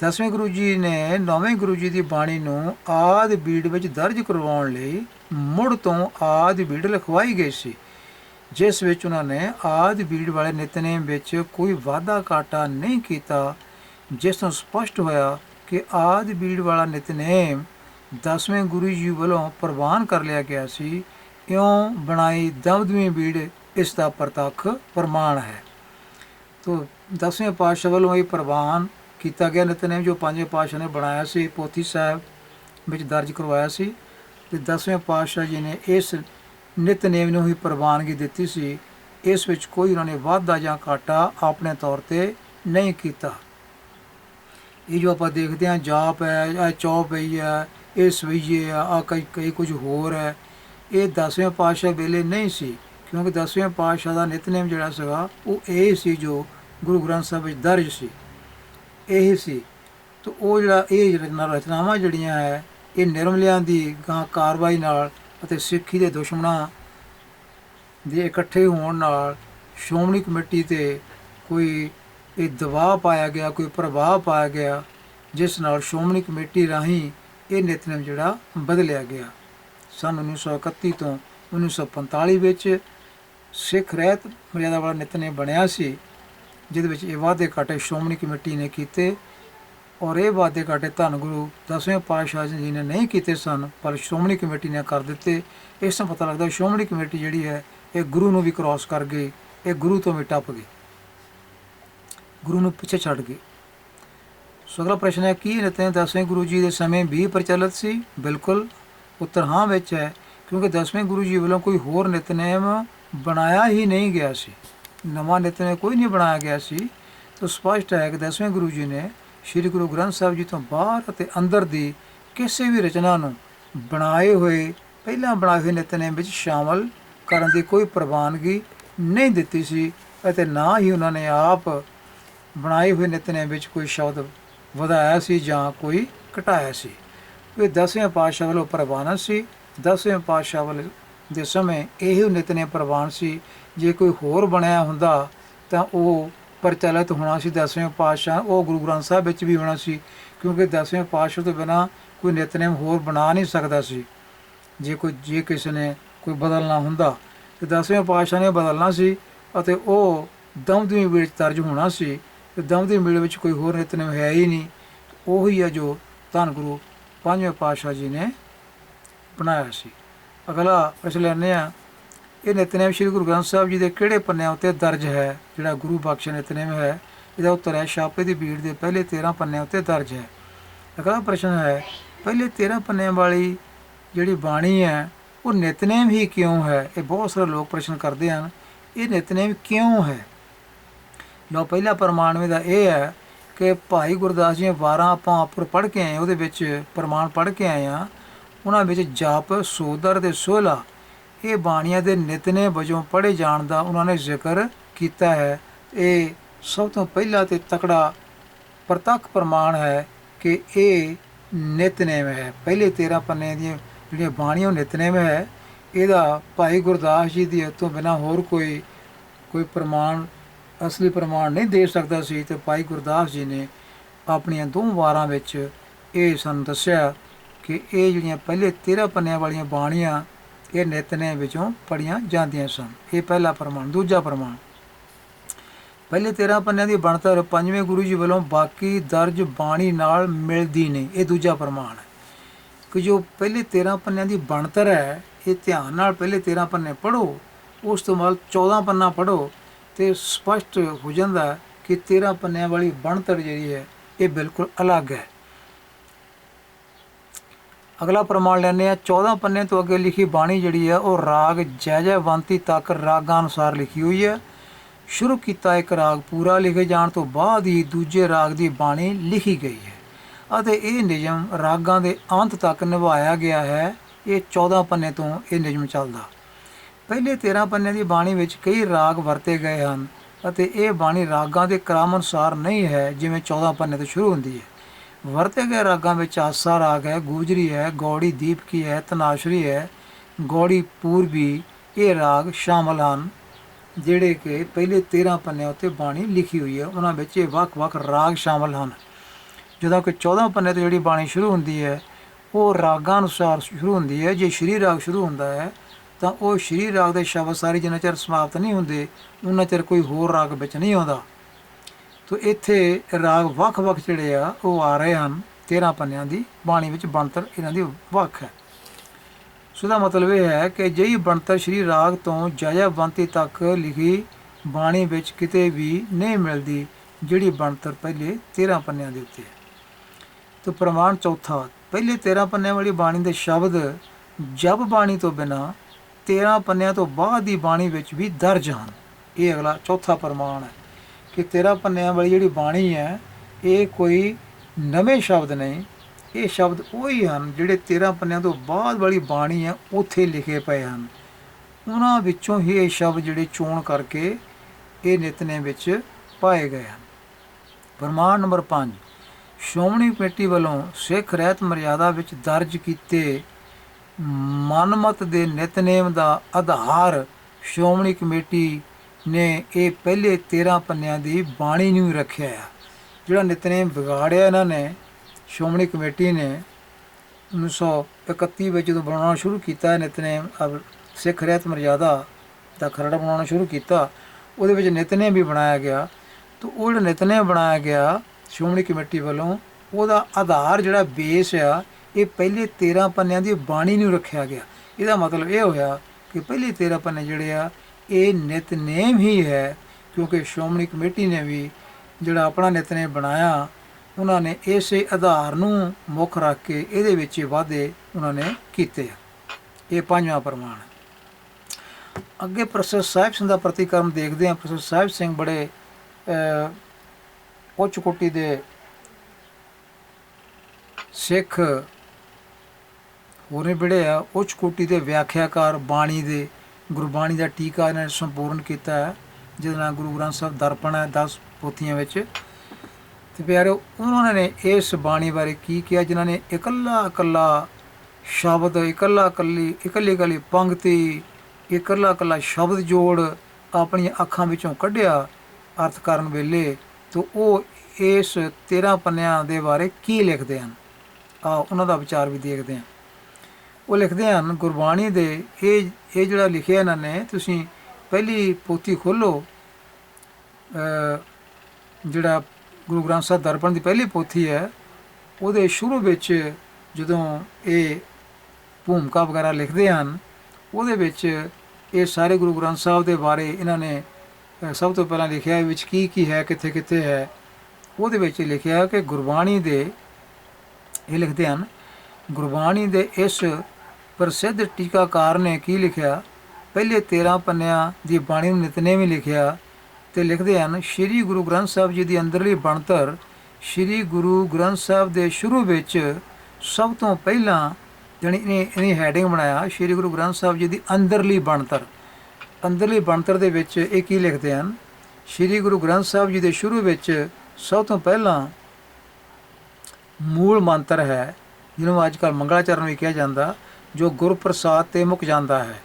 ਦਸਵੇਂ ਗੁਰੂ ਜੀ ਨੇ ਨੌਵੇਂ ਗੁਰੂ ਜੀ ਦੀ ਬਾਣੀ ਨੂੰ ਆਦ ਬੀੜ ਵਿੱਚ ਦਰਜ ਕਰਵਾਉਣ ਲਈ ਮੁੜ ਤੋਂ ਆਦ ਬੀੜ ਲਿਖਵਾਈ ਗਈ ਸੀ, ਜਿਸ ਵਿੱਚ ਉਹਨਾਂ ਨੇ ਆਦ ਬੀੜ ਵਾਲੇ ਨਿਤਨੇਮ ਵਿੱਚ ਕੋਈ ਵਾਧਾ ਘਾਟਾ ਨਹੀਂ ਕੀਤਾ, ਜਿਸ ਤੋਂ ਸਪਸ਼ਟ ਹੋਇਆ ਕਿ ਆਦ ਬੀੜ ਵਾਲਾ ਨਿਤਨੇਮ ਦਸਵੇਂ ਗੁਰੂ ਜੀ ਵੱਲੋਂ ਪ੍ਰਵਾਨ ਕਰ ਲਿਆ ਗਿਆ ਸੀ, ਇਉਂ ਬਣਾਈ ਦਮਦਮੀ ਬੀੜ, ਇਸ ਦਾ ਪ੍ਰਤੱਖ ਪ੍ਰਮਾਣ ਹੈ। ਤੋ ਦਸਵੇਂ ਪਾਤਸ਼ਾਹ ਵੱਲੋਂ ਇਹ ਪ੍ਰਵਾਨ ਕੀਤਾ ਗਿਆ। ਨਿਤਨੇਮ ਜੋ ਪੰਜਵੇਂ ਪਾਤਸ਼ਾਹ ਨੇ ਬਣਾਇਆ ਸੀ, ਪੋਥੀ ਸਾਹਿਬ ਵਿੱਚ ਦਰਜ ਕਰਵਾਇਆ ਸੀ। ਤੇ ਦਸਵੇਂ ਪਾਤਸ਼ਾਹ ਜੀ ਨੇ ਇਸ ਨਿਤਨੇਮ ਨੂੰ ਹੀ ਪ੍ਰਵਾਨਗੀ ਦਿੱਤੀ ਸੀ। ਇਸ ਵਿੱਚ ਕੋਈ ਉਹਨਾਂ ਨੇ ਵਾਧਾ ਜਾਂ ਘਾਟਾ ਆਪਣੇ ਤੌਰ ਤੇ ਨਹੀਂ ਕੀਤਾ। ਇਹ ਜੋ ਆਪਾਂ ਦੇਖਦੇ ਹਾਂ, ਜਾਪ ਹੈ ਇਹ ਚੌਪ ਪਈ ਹੈ ਇਹ ਸਵਈਏ ਆ, ਆਹ ਕਈ ਕਈ ਕੁਝ ਹੋਰ ਹੈ। ਇਹ ਦਸਵੇਂ ਪਾਤਸ਼ਾਹ ਵੇਲੇ ਨਹੀਂ ਸੀ, ਕਿਉਂਕਿ ਦਸਵੇਂ ਪਾਤਸ਼ਾਹ ਦਾ ਨਿਤਨੇਮ ਜਿਹੜਾ ਸੀਗਾ, ਉਹ ਇਹ ਸੀ ਜੋ ਗੁਰੂ ਗ੍ਰੰਥ ਸਾਹਿਬ ਵਿੱਚ ਦਰਜ ਸੀ। ਇਹ ਸੀ। ਤੇ ਉਹ ਜਿਹੜਾ, ਇਹ ਰਚਨਾ, ਰਚਨਾਵਾਂ ਜਿਹੜੀਆਂ ਹੈ, ਇਹ ਨਿਰਮਲਿਆਂ ਦੀ ਗਾਂ ਕਾਰਵਾਈ ਨਾਲ ਅਤੇ ਸਿੱਖੀ ਦੇ ਦੁਸ਼ਮਣਾਂ ਦੇ ਇਕੱਠੇ ਹੋਣ ਨਾਲ ਸ਼੍ਰੋਮਣੀ ਕਮੇਟੀ ਤੇ ਕੋਈ ਇਹ ਦਬਾਅ ਪਾਇਆ ਗਿਆ, ਕੋਈ ਪ੍ਰਭਾਵ ਪਾਇਆ ਗਿਆ, ਜਿਸ ਨਾਲ ਸ਼੍ਰੋਮਣੀ ਕਮੇਟੀ ਰਾਹੀਂ ਇਹ ਨਿਤਨੇਮ ਜਿਹੜਾ ਬਦਲਿਆ ਗਿਆ। ਸਨ 1931 ਤੋਂ 1945 ਵਿੱਚ ਸਿੱਖ ਰਹਿਤ ਮਰਿਆਦਾ ਵਾਲਾ ਨਿਤਨੇਮ ਬਣਿਆ ਸੀ, ਜਿਹਦੇ ਵਿੱਚ ਇਹ ਵਾਅਦੇ ਘਾਟੇ ਸ਼੍ਰੋਮਣੀ ਕਮੇਟੀ ਨੇ ਕੀਤੇ ਔਰ ਇਹ ਵਾਅਦੇ ਘਾਟੇ ਧੰਨ ਗੁਰੂ ਦਸਵੇਂ ਪਾਤਸ਼ਾਹ ਜੀ ਨੇ ਨਹੀਂ ਕੀਤੇ ਸਨ, ਪਰ ਸ਼੍ਰੋਮਣੀ ਕਮੇਟੀ ਨੇ ਕਰ ਦਿੱਤੇ। ਇਸ ਤੋਂ ਪਤਾ ਲੱਗਦਾ ਸ਼੍ਰੋਮਣੀ ਕਮੇਟੀ ਜਿਹੜੀ ਹੈ, ਇਹ ਗੁਰੂ ਨੂੰ ਵੀ ਕ੍ਰਾਸ ਕਰ ਗਈ, ਇਹ ਗੁਰੂ ਤੋਂ ਵੀ ਟੱਪ ਗਈ। ਗੁਰੂ ਨੂੰ ਪਿੱਛੇ ਛੱਡ ਗਈ। ਸੋ ਅਗਲਾ ਪ੍ਰਸ਼ਨ ਹੈ, ਕੀ ਨਿਤਨੇਮ ਦਸਵੇਂ ਗੁਰੂ ਜੀ ਦੇ ਸਮੇਂ ਵੀ ਪ੍ਰਚਲਿਤ ਸੀ? ਬਿਲਕੁਲ ਉੱਤਰ ਹਾਂ ਵਿੱਚ ਹੈ, ਕਿਉਂਕਿ ਦਸਵੇਂ ਗੁਰੂ ਜੀ ਵੱਲੋਂ ਕੋਈ ਹੋਰ ਨਿਤਨੇਮ ਬਣਾਇਆ ਹੀ ਨਹੀਂ ਗਿਆ ਸੀ। ਨਵਾਂ ਨਿਤਨੇਮ ਕੋਈ ਨਹੀਂ ਬਣਾਇਆ ਗਿਆ ਸੀ। ਤਾਂ ਸਪਸ਼ਟ ਹੈ ਕਿ ਦਸਵੇਂ ਗੁਰੂ ਜੀ ਨੇ ਸ੍ਰੀ ਗੁਰੂ ਗ੍ਰੰਥ ਸਾਹਿਬ ਜੀ ਤੋਂ ਬਾਹਰ ਅਤੇ ਅੰਦਰ ਦੀ ਕਿਸੇ ਵੀ ਰਚਨਾ ਨੂੰ ਬਣਾਏ ਹੋਏ, ਪਹਿਲਾਂ ਬਣਾਏ ਹੋਏ ਨਿਤਨੇਮ ਵਿੱਚ ਸ਼ਾਮਲ ਕਰਨ ਦੀ ਕੋਈ ਪ੍ਰਵਾਨਗੀ ਨਹੀਂ ਦਿੱਤੀ ਸੀ ਅਤੇ ਨਾ ਹੀ ਉਹਨਾਂ ਨੇ ਆਪ ਬਣਾਏ ਹੋਏ ਨਿਤਨੇਮ ਵਿੱਚ ਕੋਈ ਸ਼ਬਦ ਵਧਾਇਆ ਸੀ ਜਾਂ ਕੋਈ ਘਟਾਇਆ ਸੀ। ਇਹ ਦਸਵੇਂ ਪਾਤਸ਼ਾਹ ਵੱਲੋਂ ਪ੍ਰਵਾਨ ਸੀ। ਦਸਵੇਂ ਪਾਤਸ਼ਾਹ ਵੱਲ ਦੇ ਸਮੇਂ ਇਹ ਨਿਤਨੇਮ ਪ੍ਰਵਾਨ ਸੀ। ਜੇ ਕੋਈ ਹੋਰ ਬਣਿਆ ਹੁੰਦਾ ਤਾਂ ਉਹ ਪ੍ਰਚਲਿਤ ਹੋਣਾ ਸੀ। ਦਸਵੇਂ ਪਾਤਸ਼ਾਹ ਉਹ ਗੁਰੂ ਗ੍ਰੰਥ ਸਾਹਿਬ ਵਿੱਚ ਵੀ ਹੋਣਾ ਸੀ, ਕਿਉਂਕਿ ਦਸਵੇਂ ਪਾਤਸ਼ਾਹ ਤੋਂ ਬਿਨਾ ਕੋਈ ਨਿਤਨੇਮ ਹੋਰ ਬਣਾ ਨਹੀਂ ਸਕਦਾ ਸੀ। ਜੇ ਕੋਈ, ਜੇ ਕਿਸੇ ਨੇ ਕੋਈ ਬਦਲਣਾ ਹੁੰਦਾ ਤੇ ਦਸਵੇਂ ਪਾਤਸ਼ਾਹ ਨੇ ਬਦਲਣਾ ਸੀ ਅਤੇ ਉਹ ਦਮਦਮੀ ਵਿੱਚ ਦਰਜ ਹੋਣਾ ਸੀ। ਦਮ ਦਮਦਮੀ ਮਿਲ ਵਿੱਚ ਕੋਈ ਹੋਰ ਨਿਤਨੇਮ ਹੈ ਹੀ ਨਹੀਂ। ਉਹੀ ਹੈ ਜੋ ਧੰਨ ਗੁਰੂ ਪੰਜਵੇਂ ਪਾਤਸ਼ਾਹ ਜੀ ਨੇ ਬਣਾਇਆ ਸੀ। ਅਗਲਾ ਪ੍ਰਸ਼ਨ ਲੈਂਦੇ ਆ ਇਹ ਨਿਤਨੇਮ ਸ੍ਰੀ ਗੁਰੂ ਗ੍ਰੰਥ ਸਾਹਿਬ ਜੀ ਦੇ ਕਿਹੜੇ ਪੰਨਿਆਂ ਉੱਤੇ ਦਰਜ ਹੈ? ਜਿਹੜਾ ਗੁਰੂ ਬਖਸ਼ ਨਿਤਨੇਮ ਹੈ, ਇਹਦਾ ਉੱਤਰ ਹੈ, ਛਾਪੇ ਦੀ ਭੀੜ ਦੇ ਪਹਿਲੇ 13 ਪੰਨਿਆਂ ਉੱਤੇ ਦਰਜ ਹੈ। ਅਗਲਾ ਪ੍ਰਸ਼ਨ ਹੈ, ਪਹਿਲੇ 13 ਪੰਨਿਆਂ ਵਾਲੀ ਜਿਹੜੀ ਬਾਣੀ ਹੈ, ਉਹ ਨਿਤਨੇਮ ਹੀ ਕਿਉਂ ਹੈ? ਇਹ ਬਹੁਤ ਸਾਰੇ ਲੋਕ ਪ੍ਰਸ਼ਨ ਕਰਦੇ ਹਨ, ਇਹ ਨਿਤਨੇਮ ਕਿਉਂ ਹੈ? ਲੋ ਪਹਿਲਾ ਪ੍ਰਮਾਣਵੇਂ ਦਾ ਇਹ ਹੈ ਕਿ ਭਾਈ ਗੁਰਦਾਸ ਜੀ ਦੀਆਂ ਵਾਰਾਂ ਆਪਾਂ ਉੱਪਰ ਪੜ੍ਹ ਕੇ ਆਏ ਉਹਦੇ ਵਿੱਚ ਪ੍ਰਮਾਣ ਪੜ੍ਹ ਕੇ ਆਏ ਆ ਉਹਨਾਂ ਵਿੱਚ ਜਾਪ, ਸੋਦਰ ਤੇ ਸੋਲਾ ਇਹ ਬਾਣੀਆਂ ਦੇ ਨਿਤਨੇ ਵਜੋਂ ਪੜ੍ਹੇ ਜਾਣ ਦਾ ਉਹਨਾਂ ਨੇ ਜ਼ਿਕਰ ਕੀਤਾ ਹੈ। ਇਹ ਸਭ ਤੋਂ ਪਹਿਲਾ ਤੇ ਤਕੜਾ ਪ੍ਰਤੱਖ ਪ੍ਰਮਾਣ ਹੈ ਕਿ ਇਹ ਨਿਤਨੇਮ ਹੈ। ਪਹਿਲੇ 13 ਪੰਨੇ ਦੀਆਂ ਜਿਹੜੀਆਂ ਬਾਣੀਆਂ, ਉਹ ਨਿਤਨੇਮ ਹੈ। ਇਹਦਾ ਭਾਈ ਗੁਰਦਾਸ ਜੀ ਦੀ ਤੋਂ ਬਿਨਾ ਹੋਰ ਕੋਈ ਕੋਈ ਪ੍ਰਮਾਣ ਅਸਲੀ ਪ੍ਰਮਾਣ ਨਹੀਂ ਦੇ ਸਕਦਾ ਸੀ ਤੇ ਭਾਈ ਗੁਰਦਾਸ ਜੀ ਨੇ ਆਪਣੀਆਂ ਦੋ ਵਾਰਾਂ ਵਿੱਚ ਇਹ ਸਾਨੂੰ ਦੱਸਿਆ ਕਿ ਇਹ ਜਿਹੜੀਆਂ ਪਹਿਲੇ 13 ਪੰਨਿਆਂ ਵਾਲੀਆਂ ਬਾਣੀਆਂ, ਇਹ ਨਿਤਨੇਮ ਵਿੱਚੋਂ ਪੜੀਆਂ ਜਾਂਦੀਆਂ ਸਨ। ਇਹ ਪਹਿਲਾ ਪ੍ਰਮਾਣ। ਦੂਜਾ ਪ੍ਰਮਾਣ। ਪਹਿਲੇ 13 ਪੰਨਿਆਂ ਦੀ ਬਣਤਰ ਪੰਜਵੇਂ ਗੁਰੂ ਜੀ ਵੱਲੋਂ ਬਾਕੀ ਦਰਜ ਬਾਣੀ ਨਾਲ ਮਿਲਦੀ ਨਹੀਂ। ਇਹ ਦੂਜਾ ਪ੍ਰਮਾਣ ਹੈ। ਕਿ ਜੋ ਪਹਿਲੇ 13 ਪੰਨਿਆਂ ਦੀ ਬਣਤਰ ਹੈ, ਇਹ ਧਿਆਨ ਨਾਲ ਪਹਿਲੇ 13 ਪੰਨੇ ਪੜੋ ਉਸ ਤੋਂ ਬਾਅਦ 14 ਪੰਨਾ ਪੜੋ ਤੇ ਸਪਸ਼ਟ ਹੋ ਜਾਂਦਾ ਕਿ 13 ਪੰਨਿਆਂ ਵਾਲੀ ਬਣਤਰ ਜਿਹੜੀ ਹੈ, ਇਹ ਬਿਲਕੁਲ ਅਲੱਗ ਹੈ। ਅਗਲਾ ਪ੍ਰਮਾਣ ਲੈਂਦੇ ਆ 14 ਪੰਨੇ ਤੋਂ ਅੱਗੇ ਲਿਖੀ ਬਾਣੀ ਜਿਹੜੀ ਹੈ, ਉਹ ਰਾਗ ਜੈ ਜੈਵੰਤੀ ਤੱਕ ਰਾਗਾਂ ਅਨੁਸਾਰ ਲਿਖੀ ਹੋਈ ਹੈ। ਸ਼ੁਰੂ ਕੀਤਾ ਇੱਕ ਰਾਗ ਪੂਰਾ ਲਿਖੇ ਜਾਣ ਤੋਂ ਬਾਅਦ ਹੀ ਦੂਜੇ ਰਾਗ ਦੀ ਬਾਣੀ ਲਿਖੀ ਗਈ ਹੈ। ਅਤੇ ਇਹ ਨਿਯਮ ਰਾਗਾਂ ਦੇ ਅੰਤ ਤੱਕ ਨਿਭਾਇਆ ਗਿਆ ਹੈ। ਇਹ 14 ਪੰਨੇ ਤੋਂ ਇਹ ਨਿਯਮ ਚੱਲਦਾ। ਪਹਿਲੇ 13 ਪੰਨੇ ਦੀ ਬਾਣੀ ਵਿੱਚ ਕਈ ਰਾਗ ਵਰਤੇ ਗਏ ਹਨ ਅਤੇ ਇਹ ਬਾਣੀ ਰਾਗਾਂ ਦੇ ਕ੍ਰਮ ਅਨੁਸਾਰ ਨਹੀਂ ਹੈ, ਜਿਵੇਂ 14 ਪੰਨੇ ਤੋਂ ਸ਼ੁਰੂ ਹੁੰਦੀ ਹੈ। ਵਰਤੇ ਗਏ ਰਾਗਾਂ ਵਿੱਚ ਆਸਾ ਰਾਗ ਹੈ, ਗੂਜਰੀ ਹੈ, ਗੌੜੀ ਦੀਪਕੀ ਹੈ, ਤਨਾਸ਼ਰੀ ਹੈ, ਗੌੜੀ ਪੂਰਬੀ, ਇਹ ਰਾਗ ਸ਼ਾਮਲ ਹਨ, ਜਿਹੜੇ ਕਿ ਪਹਿਲੇ 13 ਪੰਨਿਆਂ ਉੱਤੇ ਬਾਣੀ ਲਿਖੀ ਹੋਈ ਹੈ। ਉਹਨਾਂ ਵਿੱਚ ਇਹ ਵੱਖ-ਵੱਖ ਰਾਗ ਸ਼ਾਮਲ ਹਨ। ਜਦੋਂ ਕਿ 14 ਪੰਨੇ ਤੋਂ ਜਿਹੜੀ ਬਾਣੀ ਸ਼ੁਰੂ ਹੁੰਦੀ ਹੈ, ਉਹ ਰਾਗਾਂ ਅਨੁਸਾਰ ਸ਼ੁਰੂ ਹੁੰਦੀ ਹੈ। ਜੇ ਸ਼੍ਰੀ ਰਾਗ ਸ਼ੁਰੂ ਹੁੰਦਾ ਹੈ ਤਾਂ ਉਹ ਸ਼੍ਰੀ ਰਾਗ ਦੇ ਸ਼ਬਦ ਸਾਰੇ ਜਿੰਨਾ ਚਿਰ ਸਮਾਪਤ ਨਹੀਂ ਹੁੰਦੇ ਉਹਨਾਂ ਚਿਰ ਕੋਈ ਹੋਰ ਰਾਗ ਵਿੱਚ ਨਹੀਂ ਆਉਂਦਾ। ਤੋ ਇੱਥੇ ਰਾਗ ਵੱਖ-ਵੱਖ ਜਿਹੜੇ ਆ, ਉਹ ਆ ਰਹੇ ਹਨ 13 ਪੰਨਿਆਂ ਦੀ ਬਾਣੀ ਵਿੱਚ ਬਣਤਰ ਇਹਨਾਂ ਦੀ ਵੱਖ ਹੈ। ਸੋ ਦਾ ਮਤਲਬ ਇਹ ਹੈ ਕਿ ਜਿਹੀ ਬਣਤਰ ਸ਼੍ਰੀ ਰਾਗ ਤੋਂ ਜਾਇਆ ਬੰਤੀ ਤੱਕ ਲਿਖੀ ਬਾਣੀ ਵਿੱਚ ਕਿਤੇ ਵੀ ਨਹੀਂ ਮਿਲਦੀ, ਜਿਹੜੀ ਬਣਤਰ ਪਹਿਲੇ 13 ਪੰਨਿਆਂ ਦੇ ਉੱਤੇ ਹੈ। ਤੇ ਪ੍ਰਮਾਣ ਚੌਥਾ, ਪਹਿਲੇ 13 ਪੰਨਿਆਂ ਵਾਲੀ ਬਾਣੀ ਦੇ ਸ਼ਬਦ ਜਬ ਬਾਣੀ ਤੋਂ ਬਿਨਾ 13 ਪੰਨਿਆਂ ਤੋਂ ਬਾਅਦ ਦੀ ਬਾਣੀ ਵਿੱਚ ਵੀ ਦਰਜ ਹਨ ਇਹ ਅਗਲਾ ਚੌਥਾ ਪ੍ਰਮਾਣ ਹੈ ਕਿ 13 ਪੰਨਿਆਂ ਵਾਲੀ ਜਿਹੜੀ ਬਾਣੀ ਹੈ, ਇਹ ਕੋਈ ਨਵੇਂ ਸ਼ਬਦ ਨਹੀਂ। ਇਹ ਸ਼ਬਦ ਉਹੀ ਹਨ ਜਿਹੜੇ 13 ਪੰਨਿਆਂ ਤੋਂ ਬਾਅਦ ਵਾਲੀ ਬਾਣੀ ਹੈ, ਉੱਥੇ ਲਿਖੇ ਪਏ ਹਨ। ਉਹਨਾਂ ਵਿੱਚੋਂ ਹੀ ਇਹ ਸ਼ਬਦ ਜਿਹੜੇ ਚੋਣ ਕਰਕੇ ਇਹ ਨਿਤਨੇਮ ਵਿੱਚ ਪਾਏ ਗਏ ਹਨ। ਪ੍ਰਮਾਣ ਨੰਬਰ 5 ਸ਼੍ਰੋਮਣੀ ਕਮੇਟੀ ਵੱਲੋਂ ਸਿੱਖ ਰਹਿਤ ਮਰਿਆਦਾ ਵਿੱਚ ਦਰਜ ਕੀਤੇ ਮਨਮਤ ਦੇ ਨਿਤਨੇਮ ਦਾ ਆਧਾਰ ਸ਼੍ਰੋਮਣੀ ਕਮੇਟੀ ਨੇ ਇਹ ਪਹਿਲੇ 13 ਪੰਨਿਆਂ ਦੀ ਬਾਣੀ ਨੂੰ ਰੱਖਿਆ ਆ। ਜਿਹੜਾ ਨਿਤਨੇਮ ਵਿਗਾੜਿਆ ਇਹਨਾਂ ਨੇ, ਸ਼੍ਰੋਮਣੀ ਕਮੇਟੀ ਨੇ 1931 ਵਿੱਚ ਜਦੋਂ ਬਣਾਉਣਾ ਸ਼ੁਰੂ ਕੀਤਾ, ਨਿਤਨੇਮ ਸਿੱਖ ਰਹਿਤ ਮਰਿਆਦਾ ਦਾ ਖਰੜਾ ਬਣਾਉਣਾ ਸ਼ੁਰੂ ਕੀਤਾ, ਉਹਦੇ ਵਿੱਚ ਨਿਤਨੇਮ ਵੀ ਬਣਾਇਆ ਗਿਆ। ਤਾਂ ਉਹ ਜਿਹੜਾ ਨਿਤਨੇਮ ਬਣਾਇਆ ਗਿਆ ਸ਼੍ਰੋਮਣੀ ਕਮੇਟੀ ਵੱਲੋਂ, ਉਹਦਾ ਆਧਾਰ ਜਿਹੜਾ ਬੇਸ ਆ ਇਹ ਪਹਿਲੇ 13 ਪੰਨਿਆਂ ਦੀ ਬਾਣੀ ਨੂੰ ਰੱਖਿਆ ਗਿਆ। ਇਹਦਾ ਮਤਲਬ ਇਹ ਹੋਇਆ ਕਿ ਪਹਿਲੇ 13 ਪੰਨੇ ਜਿਹੜੇ ਆ, ਇਹ ਨਿਤਨੇਮ ਹੀ ਹੈ, ਕਿਉਂਕਿ ਸ਼੍ਰੋਮਣੀ ਕਮੇਟੀ ਨੇ ਵੀ ਜਿਹੜਾ ਆਪਣਾ ਨਿਤਨੇਮ ਬਣਾਇਆ, ਉਹਨਾਂ ਨੇ ਇਸੇ ਆਧਾਰ ਨੂੰ ਮੁੱਖ ਰੱਖ ਕੇ ਇਹਦੇ ਵਿੱਚ ਹੀ ਵਾਧੇ ਉਹਨਾਂ ਨੇ ਕੀਤੇ ਆ। ਇਹ ਪੰਜਵਾਂ ਪ੍ਰਮਾਣ। ਅੱਗੇ ਪ੍ਰੋਫੈਸਰ ਸਾਹਿਬ ਸਿੰਘ ਦਾ ਪ੍ਰਤੀਕਰਮ ਦੇਖਦੇ ਹਾਂ। ਪ੍ਰੋਫੈਸਰ ਸਾਹਿਬ ਸਿੰਘ ਬੜੇ ਉੱਚ ਕੋਟੀ ਦੇ ਸਿੱਖ ਹੋਰੇ ਬੜੇ ਆ, ਉੱਚ ਕੋਟੀ ਦੇ ਵਿਆਖਿਆਕਾਰ ਬਾਣੀ ਦੇ ਗੁਰਬਾਣੀ ਦਾ ਟੀਕਾ ਇਹਨਾਂ ਨੇ ਸੰਪੂਰਨ ਕੀਤਾ ਹੈ, ਜਿਹਦੇ ਨਾਲ ਗੁਰੂ ਗ੍ਰੰਥ ਸਾਹਿਬ ਦਰਪਣ ਹੈ 10 ਪੋਥੀਆਂ ਵਿੱਚ। ਤੇ ਪਿਆਰੇ ਉਹਨਾਂ ਨੇ ਇਸ ਬਾਣੀ ਬਾਰੇ ਕੀ ਕਿਹਾ, ਜਿਨ੍ਹਾਂ ਨੇ ਇਕੱਲਾ ਇਕੱਲਾ ਸ਼ਬਦ, ਇਕੱਲਾ ਇਕੱਲੀ ਇਕੱਲੀ ਇਕੱਲੀ ਪੰਕਤੀ, ਇਕੱਲਾ ਇਕੱਲਾ ਸ਼ਬਦ ਜੋੜ ਆਪਣੀਆਂ ਅੱਖਾਂ ਵਿੱਚੋਂ ਕੱਢਿਆ ਅਰਥ ਕਰਨ ਵੇਲੇ, ਤੋਂ ਉਹ ਇਸ 13 ਪੰਨਿਆਂ ਦੇ ਬਾਰੇ ਕੀ ਲਿਖਦੇ ਹਨ? ਆ ਉਹਨਾਂ ਦਾ ਵਿਚਾਰ ਵੀ ਦੇਖਦੇ ਹਾਂ। ਉਹ ਲਿਖਦੇ ਹਨ, ਗੁਰਬਾਣੀ ਦੇ ਇਹ ਇਹ ਜਿਹੜਾ ਲਿਖਿਆ ਇਹਨਾਂ ਨੇ, ਤੁਸੀਂ ਪਹਿਲੀ ਪੋਥੀ ਖੋਲੋ ਜਿਹੜਾ ਗੁਰੂ ਗ੍ਰੰਥ ਸਾਹਿਬ ਦਰਪਣ ਦੀ ਪਹਿਲੀ ਪੋਥੀ ਹੈ, ਉਹਦੇ ਸ਼ੁਰੂ ਵਿੱਚ ਜਦੋਂ ਇਹ ਭੂਮਿਕਾ ਵਗੈਰਾ ਲਿਖਦੇ ਹਨ, ਉਹਦੇ ਵਿੱਚ ਇਹ ਸਾਰੇ ਗੁਰੂ ਗ੍ਰੰਥ ਸਾਹਿਬ ਦੇ ਬਾਰੇ ਇਹਨਾਂ ਨੇ ਸਭ ਤੋਂ ਪਹਿਲਾਂ ਲਿਖਿਆ ਹੈ, ਵਿੱਚ ਕੀ ਕੀ ਹੈ ਕਿੱਥੇ ਕਿੱਥੇ ਹੈ, ਉਹਦੇ ਵਿੱਚ ਲਿਖਿਆ ਕਿ ਗੁਰਬਾਣੀ ਦੇ, ਇਹ ਲਿਖਦੇ ਹਨ, ਗੁਰਬਾਣੀ ਦੇ ਇਸ ਪ੍ਰਸਿੱਧ ਟੀਕਾਕਾਰ ਨੇ ਕੀ ਲਿਖਿਆ? ਪਹਿਲੇ 13 ਪੰਨਿਆਂ ਦੀ ਬਾਣੀ ਨੂੰ ਨਿਤਨੇਮ ਹੀ ਲਿਖਿਆ ਤੇ ਲਿਖਦੇ ਹਨ, ਸ੍ਰੀ ਗੁਰੂ ਗ੍ਰੰਥ ਸਾਹਿਬ ਜੀ ਦੀ ਅੰਦਰਲੀ ਬਣਤਰ ਸ੍ਰੀ ਗੁਰੂ ਗ੍ਰੰਥ ਸਾਹਿਬ ਦੇ ਸ਼ੁਰੂ ਵਿੱਚ ਸਭ ਤੋਂ ਪਹਿਲਾਂ ਜਾਣੀ ਇਹਨੇ ਇਹਨੇ ਹੈਡਿੰਗ ਬਣਾਇਆ, ਸ੍ਰੀ ਗੁਰੂ ਗ੍ਰੰਥ ਸਾਹਿਬ ਜੀ ਦੀ ਅੰਦਰਲੀ ਬਣਤਰ। ਅੰਦਰਲੀ ਬਣਤਰ ਦੇ ਵਿੱਚ ਇਹ ਕੀ ਲਿਖਦੇ ਹਨ? ਸ੍ਰੀ ਗੁਰੂ ਗ੍ਰੰਥ ਸਾਹਿਬ ਜੀ ਦੇ ਸ਼ੁਰੂ ਵਿੱਚ ਸਭ ਤੋਂ ਪਹਿਲਾਂ ਮੂਲ ਮੰਤਰ ਹੈ, ਜਿਹਨੂੰ ਅੱਜ ਕੱਲ੍ਹ ਮੰਗਲਾਚਰਨ ਵੀ ਕਿਹਾ ਜਾਂਦਾ ਜੋ ਗੁਰਪ੍ਰਸਾਦ ਤੇ ਮੁੱਕ ਜਾਂਦਾ ਹੈ।